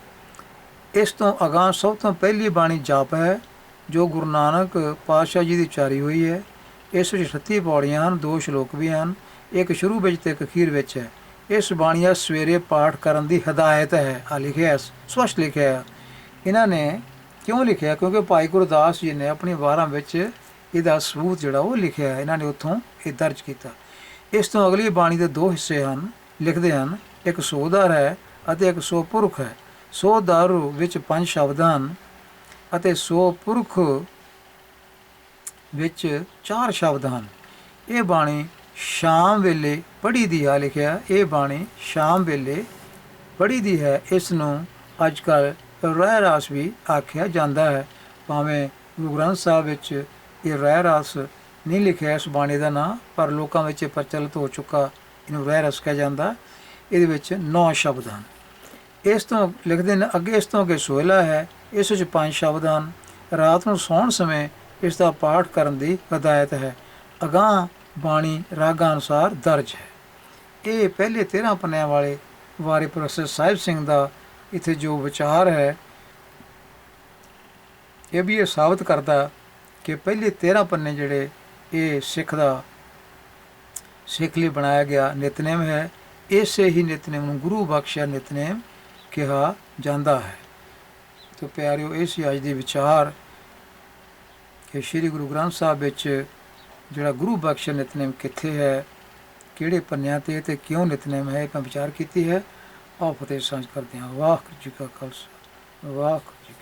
ਇਸ ਤੋਂ ਅਗਾਂਹ ਸਭ ਤੋਂ ਪਹਿਲੀ ਬਾਣੀ ਜਾਪ ਹੈ ਜੋ ਗੁਰੂ ਨਾਨਕ ਪਾਤਸ਼ਾਹ ਜੀ ਦੀ ਉਚਾਰੀ ਹੋਈ ਹੈ। ਇਸ ਵਿੱਚ 38 ਪੌੜੀਆਂ ਹਨ ਦੋ ਸ਼ਲੋਕ ਵੀ ਹਨ ਇੱਕ ਸ਼ੁਰੂ ਵਿੱਚ ਤੇ ਇੱਕ ਅਖੀਰ ਵਿੱਚ ਹੈ। ਇਸ ਬਾਣੀ ਦਾ ਸਵੇਰੇ ਪਾਠ ਕਰਨ ਦੀ ਹਦਾਇਤ ਹੈ। ਆ ਲਿਖਿਆ ਹੈ, ਸਪਸ਼ਟ ਲਿਖਿਆ ਹੈ। ਇਹਨਾਂ ਨੇ ਕਿਉਂ ਲਿਖਿਆ? ਕਿਉਂਕਿ ਭਾਈ ਗੁਰਦਾਸ ਜੀ ਨੇ ਆਪਣੀ ਵਾਰਾਂ ਵਿੱਚ ਇਹਦਾ ਸਬੂਤ ਜਿਹੜਾ ਉਹ ਲਿਖਿਆ ਹੈ। ਇਹਨਾਂ ਨੇ ਉੱਥੋਂ ਇਹ ਦਰਜ ਕੀਤਾ। ਇਸ ਤੋਂ ਅਗਲੀ ਬਾਣੀ ਦੇ ਦੋ ਹਿੱਸੇ ਹਨ ਲਿਖਦੇ ਹਨ ਇੱਕ ਸੋਧਾਰ ਹੈ ਅਤੇ ਇੱਕ ਸੋ ਪੁਰਖ ਹੈ। ਸੋਧਾਰ ਵਿੱਚ ਪੰਜ ਸ਼ਬਦ ਹਨ ਅਤੇ ਸੋ ਪੁਰਖ ਵਿੱਚ ਚਾਰ ਸ਼ਬਦ ਹਨ। ਇਹ ਬਾਣੀ ਸ਼ਾਮ ਵੇਲੇ ਪੜ੍ਹੀ ਦੀ ਆ ਲਿਖਿਆ, ਇਹ ਬਾਣੀ ਸ਼ਾਮ ਵੇਲੇ ਪੜ੍ਹੀ ਦੀ ਹੈ। ਇਸ ਨੂੰ ਅੱਜ ਕੱਲ੍ਹ ਰਹਿ ਰਾਸ ਵੀ ਆਖਿਆ ਜਾਂਦਾ ਹੈ। ਭਾਵੇਂ ਗੁਰੂ ਗ੍ਰੰਥ ਸਾਹਿਬ ਵਿੱਚ ਇਹ ਰਹਿ ਰਾਸ ਨਹੀਂ ਲਿਖਿਆ ਇਸ ਬਾਣੀ ਦਾ ਨਾਂ, ਪਰ ਲੋਕਾਂ ਵਿੱਚ ਇਹ ਪ੍ਰਚਲਿਤ ਹੋ ਚੁੱਕਾ, ਇਹਨੂੰ ਰਹਿ ਰਸ ਕਿਹਾ ਜਾਂਦਾ। ਇਹਦੇ ਵਿੱਚ 9 ਸ਼ਬਦ ਹਨ। ਇਸ ਤੋਂ ਲਿਖਦੇ ਨੇ, ਅੱਗੇ ਇਸ ਤੋਂ ਅੱਗੇ ਸੋਹਿਲਾ ਹੈ, ਇਸ ਵਿੱਚ ਪੰਜ ਸ਼ਬਦ ਹਨ। ਰਾਤ ਨੂੰ ਸੌਣ ਸਮੇਂ ਇਸ ਦਾ ਪਾਠ ਕਰਨ ਦੀ ਹਦਾਇਤ ਹੈ। ਅਗਾਂਹ ਬਾਣੀ ਰਾਗਾਂ ਅਨੁਸਾਰ ਦਰਜ ਹੈ। ਇਹ ਪਹਿਲੇ 13 ਪੰਨਿਆਂ ਵਾਲੇ ਵਾਰੇ ਪ੍ਰੋਫੈਸਰ ਸਾਹਿਬ ਸਿੰਘ ਦਾ ਇੱਥੇ ਜੋ ਵਿਚਾਰ ਹੈ, ਇਹ ਵੀ ਇਹ ਸਾਬਤ ਕਰਦਾ ਕਿ ਪਹਿਲੇ 13 ਪੰਨੇ ਜਿਹੜੇ ਇਹ ਸਿੱਖ ਦਾ ਸਿੱਖ ਲਈ ਬਣਾਇਆ ਗਿਆ ਨਿਤਨੇਮ ਹੈ। ਇਸੇ ਹੀ ਨਿਤਨੇਮ ਨੂੰ ਗੁਰੂ ਬਖਸ਼ਿਆ ਨਿਤਨੇਮ ਕਿਹਾ ਜਾਂਦਾ ਹੈ। ਤੋ ਪਿਆਰਿਓ ਇਹ ਸੀ ਅੱਜ ਦੇ ਵਿਚਾਰ ਕਿ ਸ੍ਰੀ ਗੁਰੂ ਗ੍ਰੰਥ ਸਾਹਿਬ ਵਿੱਚ ਜਿਹੜਾ ਗੁਰੂ ਬਖਸ਼ਿਆ ਨਿਤਨੇਮ ਕਿੱਥੇ ਹੈ, ਕਿਹੜੇ ਪੰਨਿਆਂ ਤੇ ਤੇ ਕਿਉਂ ਨਿਤਨੇਮ ਹੈ, ਇਹ ਵਿਚਾਰ ਕੀਤੀ ਹੈ। ਆਓ ਫਤਿਹ ਸਾਂਝ ਕਰਦੇ ਹਾਂ। ਵਾਹਿਗੁਰੂ ਜੀ ਕਾ ਖਾਲਸਾ। ਵਾਹਿਗੁਰੂ ਜੀ